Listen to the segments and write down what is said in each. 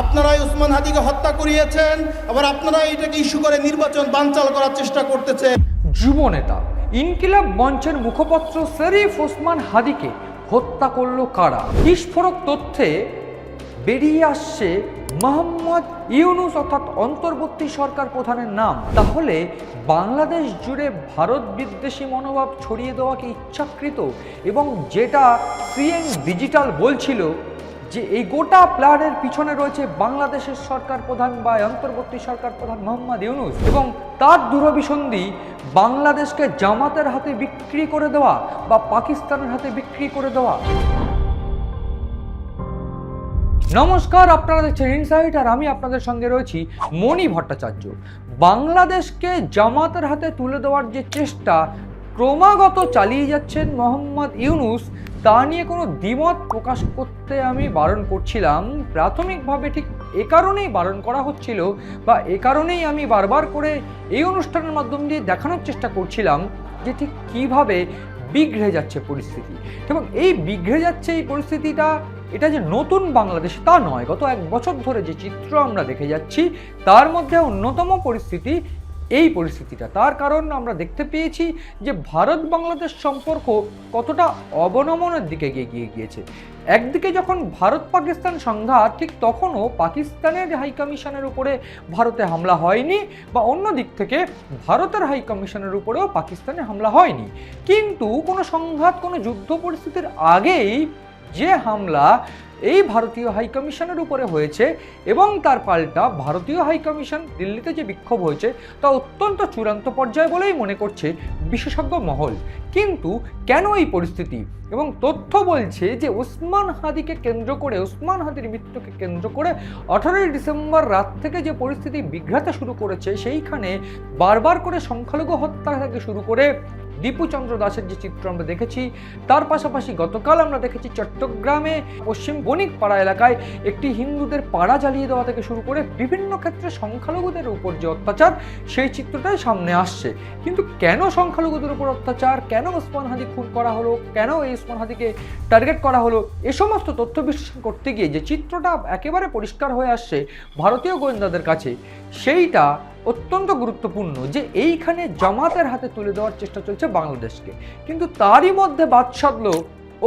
আপনারাই উসমান হাদিকে হত্যা করিয়েছেন, আবার আপনারাই এটাকে ইস্যু করে নির্বাচন বানচাল করার চেষ্টা করতেছেন। যুব নেতা, ইনকিলাব মঞ্চের মুখপত্র শরীফ ওসমান হাদিকে হত্যা করল কারা? বিস্ফোরক তথ্যে বেরিয়ে আসছে মোহাম্মদ ইউনুস অর্থাৎ অন্তর্বর্তী সরকার প্রধানের নাম। তাহলে বাংলাদেশ জুড়ে ভারত বিদ্বেষী মনোভাব ছড়িয়ে দেওয়াকে ইচ্ছাকৃত? এবং যেটা সিএন ডিজিটাল বলছিল যে এই গোটা প্ল্যানের পিছনে রয়েছে বাংলাদেশের সরকার প্রধান বা অন্তর্বর্তী সরকার প্রধান মোহাম্মদ ইউনুস এবং তার দূরভিসন্ধি বাংলাদেশকে জামাতের হাতে বিক্রি করে দেওয়া বা পাকিস্তানের হাতে বিক্রি করে দেওয়া। নমস্কার, আপনারা দেখছেন ইনসাইট আর আমি আপনাদের সঙ্গে রয়েছি মণি ভট্টাচার্য। বাংলাদেশকে জামাতের হাতে তুলে দেওয়ার যে চেষ্টা, ক্রমাগত চালিয়ে যাচ্ছেন মোহাম্মদ ইউনুস তা নিয়ে কোনো দ্বিমত প্রকাশ করতে আমি বারণ করছিলাম। প্রাথমিকভাবে ঠিক এ কারণেই বারণ করা হচ্ছিল বা এ কারণেই আমি বারবার করে এই অনুষ্ঠানের মাধ্যম দিয়ে দেখানোর চেষ্টা করছিলাম যে ঠিক কীভাবে বিগড়ে যাচ্ছে পরিস্থিতি। এবং এই বিগড়ে যাচ্ছে এই পরিস্থিতিটা, এটা যে নতুন বাংলাদেশ তা নয়। গত এক বছর ধরে যে চিত্র আমরা দেখে যাচ্ছি, তার মধ্যে অন্যতম পরিস্থিতি এই পরিস্থিতিটা। তার কারণ আমরা দেখতে পেয়েছি যে ভারত বাংলাদেশ সম্পর্ক কতটা অবনমনের দিকে এগিয়ে গিয়ে গিয়েছে। একদিকে যখন ভারত পাকিস্তান সংঘাত, ঠিক তখনও পাকিস্তানের হাই কমিশনের উপরে ভারতে হামলা হয়নি বা অন্য দিক থেকে ভারতের হাই কমিশনের উপরেও পাকিস্তানে হামলা হয়নি। কিন্তু কোনো সংঘাত, কোনো যুদ্ধ পরিস্থিতির আগেই যে হামলা এই ভারতীয় হাই কমিশনের উপরে হয়েছে এবং তার পাল্টা ভারতীয় হাই কমিশন দিল্লিতে যে বিক্ষোভ হয়েছে তা অত্যন্ত চূড়ান্ত পর্যায়ে বলেই মনে করছে বিশেষজ্ঞ মহল। কিন্তু কেন এই পরিস্থিতি? এবং তথ্য বলছে যে ওসমান হাদিকে কেন্দ্র করে, ওসমান হাদির মৃত্যুকে কেন্দ্র করে আঠারোই ডিসেম্বর রাত থেকে যে পরিস্থিতি বিঘ্রাতে শুরু করেছে সেইখানে বারবার করে সংখ্যালঘু হত্যা থেকে শুরু করে দীপুচন্দ্র দাসের যে চিত্র আমরা দেখেছি, তার পাশাপাশি গতকাল আমরা দেখেছি চট্টগ্রামে পশ্চিম বণিক পাড়া এলাকায় একটি হিন্দুদের পাড়া জ্বালিয়ে দেওয়া থেকে শুরু করে বিভিন্ন ক্ষেত্রে সংখ্যালঘুদের উপর যে অত্যাচার, সেই চিত্রটাই সামনে আসছে। কিন্তু কেন সংখ্যালঘুদের উপর অত্যাচার? কেন ওসমান হাদি খুন করা হলো? কেন এই ওসমান হাদিকে টার্গেট করা হলো? এ সমস্ত তথ্য বিশ্লেষণ করতে গিয়ে যে চিত্রটা একেবারে পরিষ্কার হয়ে আসছে ভারতীয় গোয়েন্দাদের কাছে, সেইটা অত্যন্ত গুরুত্বপূর্ণ যে এইখানে জামাতের হাতে তুলে দেওয়ার চেষ্টা চলছে বাংলাদেশকে। কিন্তু তারই মধ্যে বাদ সাধলো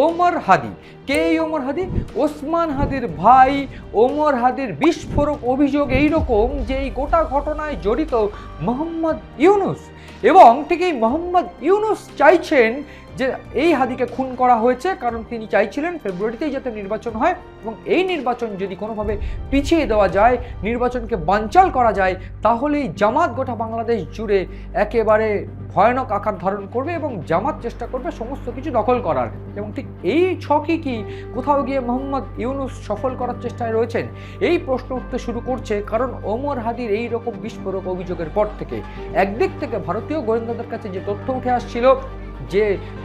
ওমর হাদি। কে এই ওমর হাদি? ওসমান হাদির ভাই ওমর হাদির বিস্ফোরক অভিযোগ এইরকম যে এই গোটা ঘটনায় জড়িত মোহাম্মদ ইউনুস। এবং ঠিক এই মোহাম্মদ ইউনুস চাইছেন যে এই হাদিকে খুন করা হয়েছে, কারণ তিনি চাইছিলেন ফেব্রুয়ারিতেই যাতে নির্বাচন হয় এবং এই নির্বাচন যদি কোনোভাবে পিছিয়ে দেওয়া যায়, নির্বাচনকে বানচাল করা যায়, তাহলেই জামাত গোটা বাংলাদেশ জুড়ে একেবারে ভয়ানক আকার ধারণ করবে এবং জামাত চেষ্টা করবে সমস্ত কিছু দখল করার। এবং ঠিক এই ছকই কি কোথাও গিয়ে মোহাম্মদ ইউনুস সফল করার চেষ্টায় রয়েছেন? এই প্রশ্ন উঠতে শুরু করছে কারণ ওমর হাদির এই রকম বিস্ফোরক অভিযোগের পর থেকে। একদিক থেকে ভারতীয় গোয়েন্দাদের কাছে যে তথ্য উঠে আসছিল যে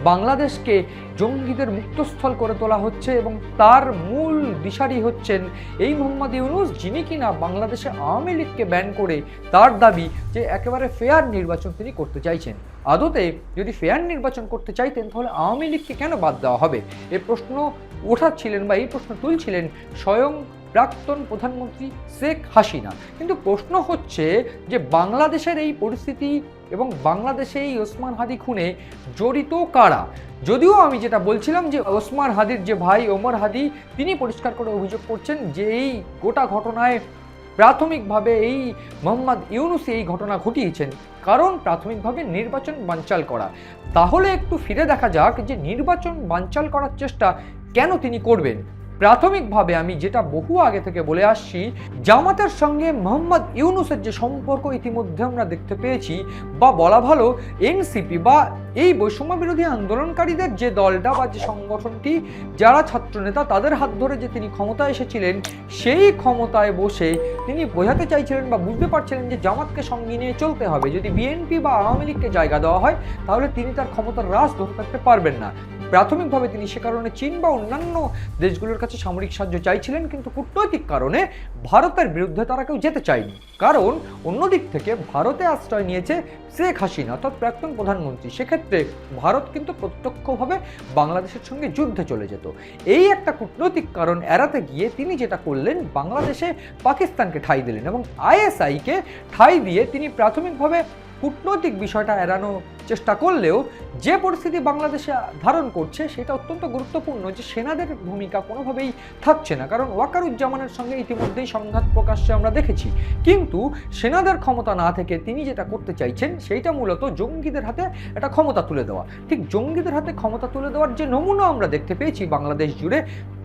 বাংলাদেশকে জঙ্গিদের মুক্তস্থল করে তোলা হচ্ছে এবং তার মূল দিশারি হচ্ছেন এই মোহাম্মদ ইউনুস, যিনি কিনা বাংলাদেশে আওয়ামী লীগকে ব্যান করে তার দাবি যে একেবারে ফেয়ার নির্বাচন তিনি করতে চাইছেন। আদতে যদি ফেয়ার নির্বাচন করতে চাইতেন, তাহলে আওয়ামী লীগকে কেন বাদ দেওয়া হবে? এ প্রশ্ন ওঠাচ্ছিলেন বা এই প্রশ্ন তুলছিলেন স্বয়ং প্রাক্তন প্রধানমন্ত্রী শেখ হাসিনা। কিন্তু প্রশ্ন হচ্ছে যে বাংলাদেশের এই পরিস্থিতি এবং বাংলাদেশে এই ওসমান হাদি খুনে জড়িত কারা? যদিও আমি যেটা বলছিলাম যে ওসমান হাদির যে ভাই ওমর হাদি, তিনি পরিষ্কার করে অভিযোগ করছেন যে এই গোটা ঘটনায় প্রাথমিকভাবে এই মোহাম্মদ ইউনুস এই ঘটনা ঘটিয়েছেন। কারণ প্রাথমিকভাবে নির্বাচন বানচাল করা। তাহলে একটু ফিরে দেখা যাক যে নির্বাচন বানচাল করার চেষ্টা কেন তিনি করবেন? প্রাথমিকভাবে আমি যেটা বহু আগে থেকে বলে আসছি, জামাতের সঙ্গে মোহাম্মদ ইউনুসের যে সম্পর্ক ইতিমধ্যে আমরা দেখতে পেয়েছি, বা বলা ভালো এনসিপি বা এই বৈষম্য বিরোধী আন্দোলনকারীদের যে দলটা বা যে সংগঠনটি, যারা ছাত্রনেতা তাদের হাত ধরে যে তিনি ক্ষমতায় এসেছিলেন, সেই ক্ষমতায় বসে তিনি বোঝাতে চাইছিলেন বা বুঝতে পারছিলেন যে জামাতকে সঙ্গে নিয়ে চলতে হবে। যদি বিএনপি বা আওয়ামী লীগকে জায়গা দেওয়া হয়, তাহলে তিনি তার ক্ষমতার রাস ধরে থাকতে পারবেন না। প্রাথমিকভাবে তিনি সে কারণে চীন বা অন্যান্য দেশগুলোর কাছে সামরিক সাহায্য চাইছিলেন, কিন্তু কূটনৈতিক কারণে ভারতের বিরুদ্ধে তারা কেউ যেতে চায়নি। কারণ অন্যদিক থেকে ভারতে আশ্রয় নিয়েছে শেখ হাসিনা, অর্থাৎ প্রাক্তন প্রধানমন্ত্রী। সেক্ষেত্রে ভারত কিন্তু প্রত্যক্ষভাবে বাংলাদেশের সঙ্গে যুদ্ধে চলে যেত। এই একটা কূটনৈতিক কারণ এড়াতে গিয়ে তিনি যেটা করলেন, বাংলাদেশে পাকিস্তানকে ঠাঁই দিলেন এবং আইএসআইকে ঠাঁই দিয়ে তিনি প্রাথমিকভাবে কূটনৈতিক বিষয়টা এড়ানোর চেষ্টা করলেও যে পরিস্থিতি বাংলাদেশে ধারণ করছে, সেটা অত্যন্ত গুরুত্বপূর্ণ যে সেনাদের ভূমিকা কোনোভাবেই থাকছে না। কারণ ওয়াকারুজ্জামানের সঙ্গে ইতিমধ্যেই সংঘাত প্রকাশ্যে আমরা দেখেছি। কিন্তু সেনাদের ক্ষমতা না থেকে তিনি যেটা করতে চাইছেন, সেইটা মূলত জঙ্গিদের হাতে একটা ক্ষমতা তুলে দেওয়া। ঠিক জঙ্গিদের হাতে ক্ষমতা তুলে দেওয়ার যে নমুনা আমরা দেখতে পেয়েছি বাংলাদেশ জুড়ে,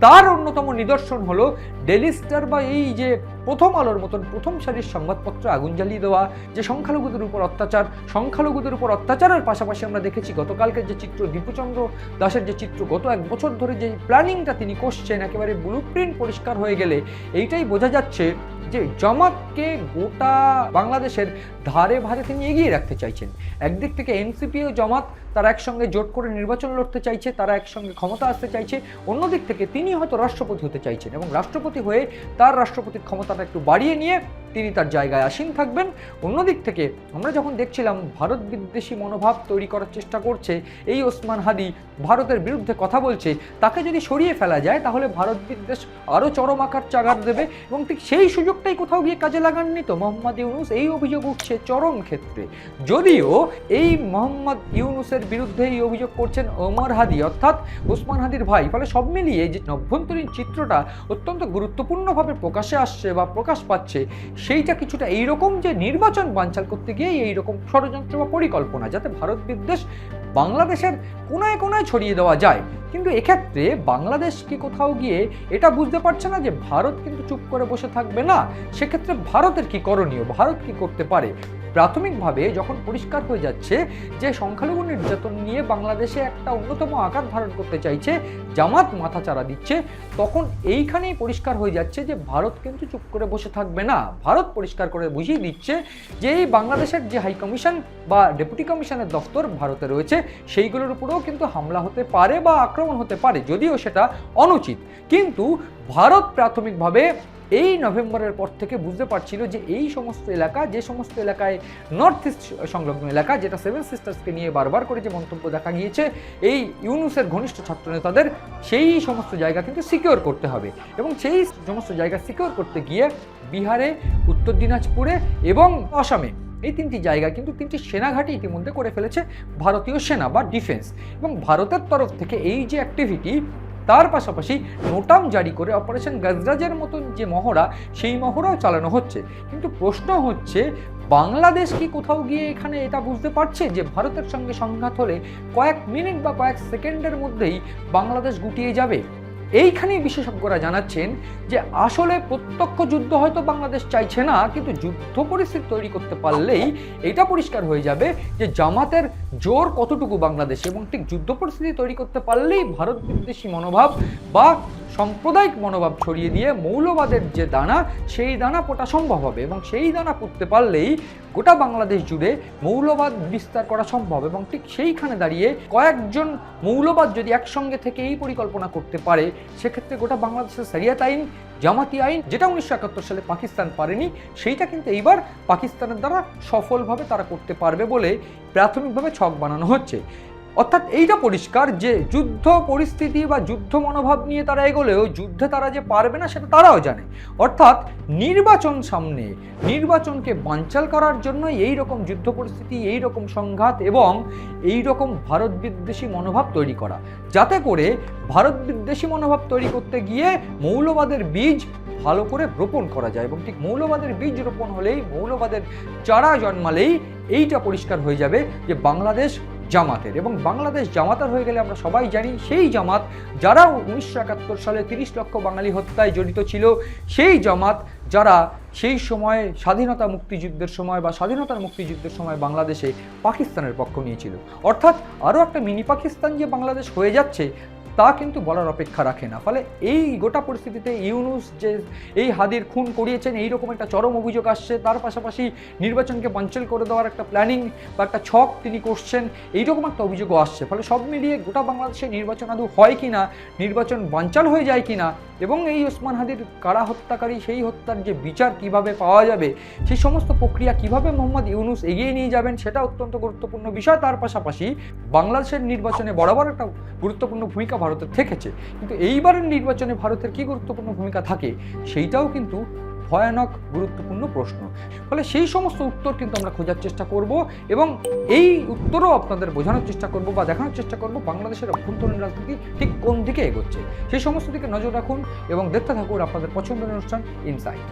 তার অন্যতম নিদর্শন হলো ডেলি স্টার বা এই যে প্রথম আলোর মতন প্রথম সারির সংবাদপত্র আগুন জ্বালিয়ে দেওয়া, যে সংখ্যালঘুদের উপর অত্যাচার, সংখ্যালঘুদের উপর অত্যাচারের পাশাপাশি আমরা দেখেছি গতকালকে যে চিত্র দীপুচন্দ্র দাসের যে চিত্র, গত এক বছর ধরে যে প্ল্যানিংটা তিনি করছেন, একেবারে ব্লু প্রিন্ট পরিষ্কার হয়ে গেলে, এইটাই বোঝা যাচ্ছে যে জামাতকে গোটা বাংলাদেশের ধারে ভারে তিনি এগিয়ে রাখতে চাইছেন। একদিক থেকে এনসিপি ও জামাত তারা একসঙ্গে জোট করে নির্বাচন লড়তে চাইছে, তারা একসঙ্গে ক্ষমতা আসতে চাইছে, অন্যদিক থেকে তিনি হয়তো রাষ্ট্রপতি হতে চাইছেন এবং রাষ্ট্রপতি হয়ে তার রাষ্ট্রপতির ক্ষমতাটা একটু বাড়িয়ে নিয়ে তিনি তার জায়গায় আসীন থাকবেন। অন্যদিক থেকে আমরা যখন দেখছিলাম ভারত বিদ্বেষী মনোভাব তৈরি করার চেষ্টা করছে, এই ওসমান হাদি ভারতের বিরুদ্ধে কথা বলছে, তাকে যদি সরিয়ে ফেলা যায়, তাহলে ভারত বিদ্বেষ আরও চরম আকার চাগার দেবে এবং ঠিক সেই সুযোগটাই কোথাও গিয়ে কাজে লাগাননি তো মোহাম্মদ ইউনুস। এই অভিযোগ উঠছে চরম ক্ষেত্রে। যদিও এই মোহাম্মদ ইউনুসের বিরুদ্ধে এই অভিযোগ করছেন ওমর হাদি, অর্থাৎ ওসমান হাদির ভাই। ফলে সব মিলিয়ে যে অভ্যন্তরীণ চিত্রটা অত্যন্ত গুরুত্বপূর্ণভাবে প্রকাশে আসছে বা প্রকাশ পাচ্ছে সেইটা কিছুটা এইরকম যে নির্বাচন বানচাল করতে গিয়ে এইরকম ষড়যন্ত্র বা পরিকল্পনা যাতে ভারত বিদ্বেষ বাংলাদেশের কোনায় কোনায় ছড়িয়ে দেওয়া যায়। কিন্তু এক্ষেত্রে বাংলাদেশ কি কোথাও গিয়ে এটা বুঝতে পারছে না যে ভারত কিন্তু চুপ করে বসে থাকবে না। সেক্ষেত্রে ভারতের কি করণীয়? ভারত কি করতে পারে? প্রাথমিকভাবে যখন পরিষ্কার হয়ে যাচ্ছে যে সংখ্যালঘু নির্যাতন নিয়ে বাংলাদেশে একটা অন্যতম আকার ধারণ করতে চাইছে, জামাত মাথা চারা দিচ্ছে, তখন এইখানেই পরিষ্কার হয়ে যাচ্ছে যে ভারত কিন্তু চুপ করে বসে থাকবে না। ভারত পরিষ্কার করে বুঝিয়ে দিচ্ছে যে এই বাংলাদেশের যে হাই কমিশন বা ডেপুটি কমিশনের দফতর ভারতে রয়েছে, সেইগুলোর উপরেও কিন্তু হামলা হতে পারে বা আক্রমণ হতে পারে, যদিও সেটা অনুচিত। কিন্তু ভারত প্রাথমিকভাবে এই নভেম্বরের পর থেকে বুঝতে পারছিল যে এই সমস্ত এলাকা, যে সমস্ত এলাকায় নর্থ ইস্ট সংলগ্ন এলাকা, যেটা সেভেন সিস্টার্সকে নিয়ে বারবার করে যে মন্তব্য দেখা গিয়েছে, এই ইউনুসের ঘনিষ্ঠ ছাত্র নেতাদের সেই সমস্ত জায়গা কিন্তু সিকিওর করতে হবে। এবং সেই সমস্ত জায়গা সিকিওর করতে গিয়ে বিহারে, উত্তর দিনাজপুরে এবং আসামে এই তিনটি জায়গা কিন্তু তিনটি সেনাঘাটি ইতিমধ্যে করে ফেলেছে ভারতীয় সেনা বা ডিফেন্স এবং ভারতের তরফ থেকে এই যে অ্যাক্টিভিটি তার পাশাপাশি নোটাম জারি করে অপারেশন গজরাজের মতন যে মহড়া, সেই মহড়াও চালানো হচ্ছে। কিন্তু প্রশ্ন হচ্ছে, বাংলাদেশ কি কোথাও গিয়ে এখানে এটা বুঝতে পারছে যে ভারতের সঙ্গে সংঘাত হলে কয়েক মিনিট বা কয়েক সেকেন্ডের মধ্যেই বাংলাদেশ গুটিয়ে যাবে? এইখানেই বিশেষজ্ঞরা জানাচ্ছেন যে আসলে প্রত্যক্ষ যুদ্ধ হয়তো বাংলাদেশ চাইছে না, কিন্তু যুদ্ধ পরিস্থিতি তৈরি করতে পারলেই এটা পরিষ্কার হয়ে যাবে যে জামাতের জোর কতটুকু বাংলাদেশে এবং ঠিক যুদ্ধ পরিস্থিতি তৈরি করতে পারলেই ভারত বিদ্বেষী মনোভাব বা সাম্প্রদায়িক মনোভাব ছড়িয়ে দিয়ে মৌলবাদের যে দানা, সেই দানা পোটা সম্ভব হবে এবং সেই দানা পুঁততে পারলেই গোটা বাংলাদেশ জুড়ে মৌলবাদ বিস্তার করা সম্ভব এবং ঠিক সেইখানে দাঁড়িয়ে কয়েকজন মৌলবাদ যদি একসঙ্গে থেকে এই পরিকল্পনা করতে পারে, সেক্ষেত্রে গোটা বাংলাদেশের সারিয়াত আইন, জামাতি আইন, যেটা উনিশশো একাত্তর সালে পাকিস্তান পারেনি, সেইটা কিন্তু এইবার পাকিস্তানের দ্বারা সফলভাবে তারা করতে পারবে বলে প্রাথমিকভাবে ছক বানানো হচ্ছে। অর্থাৎ এইটা পরিষ্কার যে যুদ্ধ পরিস্থিতি বা যুদ্ধ মনোভাব নিয়ে তারা এগোলেও যুদ্ধে তারা যে পারবে না, সেটা তারাও জানে। অর্থাৎ নির্বাচন সামনে, নির্বাচনকে বানচাল করার জন্য এই রকম যুদ্ধ পরিস্থিতি, এই রকম সংঘাত এবং এই রকম ভারত বিদ্বেষী মনোভাব তৈরি করা। যাতে করে ভারত বিদ্বেষী মনোভাব তৈরি করতে গিয়ে মৌলবাদের বীজ ভালো করে রোপণ করা যায় এবং ঠিক মৌলবাদের বীজ রোপণ হলেই মৌলবাদের চারা জন্মালেই এইটা পরিষ্কার হয়ে যাবে যে বাংলাদেশ জামাতের। এবং বাংলাদেশ জামাতার হয়ে গেলে আমরা সবাই জানি, সেই জামাত যারা উনিশশো একাত্তর সালে তিরিশ লক্ষ বাঙালি হত্যায় জড়িত ছিল, সেই জামাত যারা সেই সময় স্বাধীনতা মুক্তিযুদ্ধের সময় বা স্বাধীনতার মুক্তিযুদ্ধের সময় বাংলাদেশে পাকিস্তানের পক্ষ নিয়েছিল। অর্থাৎ আরও একটা মিনি পাকিস্তান যে বাংলাদেশ হয়ে যাচ্ছে তা কিন্তু বলার অপেক্ষা রাখে না। ফলে এই গোটা পরিস্থিতিতে ইউনুস যে এই হাদির খুন করিয়েছেন এইরকম একটা চরম অভিযোগ আসছে, তার পাশাপাশি নির্বাচনকে বাঞ্চাল করে দেওয়ার একটা প্ল্যানিং বা একটা ছক তিনি করছেন, এইরকম একটা অভিযোগও আসছে। ফলে সব মিলিয়ে গোটা বাংলাদেশে নির্বাচন আদৌ হয় কি না, নির্বাচন বানচাল হয়ে যায় কি না, এবং এই ওসমান হাদির কারা হত্যাকারী, সেই হত্যার যে বিচার কীভাবে পাওয়া যাবে, সেই সমস্ত প্রক্রিয়া কীভাবে মোহাম্মদ ইউনুস এগিয়ে নিয়ে যাবেন, সেটা অত্যন্ত গুরুত্বপূর্ণ বিষয়। তার পাশাপাশি বাংলাদেশের নির্বাচনে বরাবর একটা গুরুত্বপূর্ণ ভূমিকা ভারতের থেকেছে। কিন্তু এইবারের নির্বাচনে ভারতের কি গুরুত্বপূর্ণ ভূমিকা থাকে, সেইটাও কিন্তু ভয়ানক গুরুত্বপূর্ণ প্রশ্ন। ফলে সেই সমস্ত উত্তর কিন্তু আমরা খোঁজার চেষ্টা করব এবং এই উত্তরও আপনাদের বোঝানোর চেষ্টা করব বা দেখানোর চেষ্টা করব বাংলাদেশের অভ্যন্তরীণ রাজনীতি ঠিক কোন দিকে এগোচ্ছে। সেই সমস্ত দিকে নজর রাখুন এবং দেখতে থাকুন আপনাদের পছন্দের অনুষ্ঠান ইনসাইট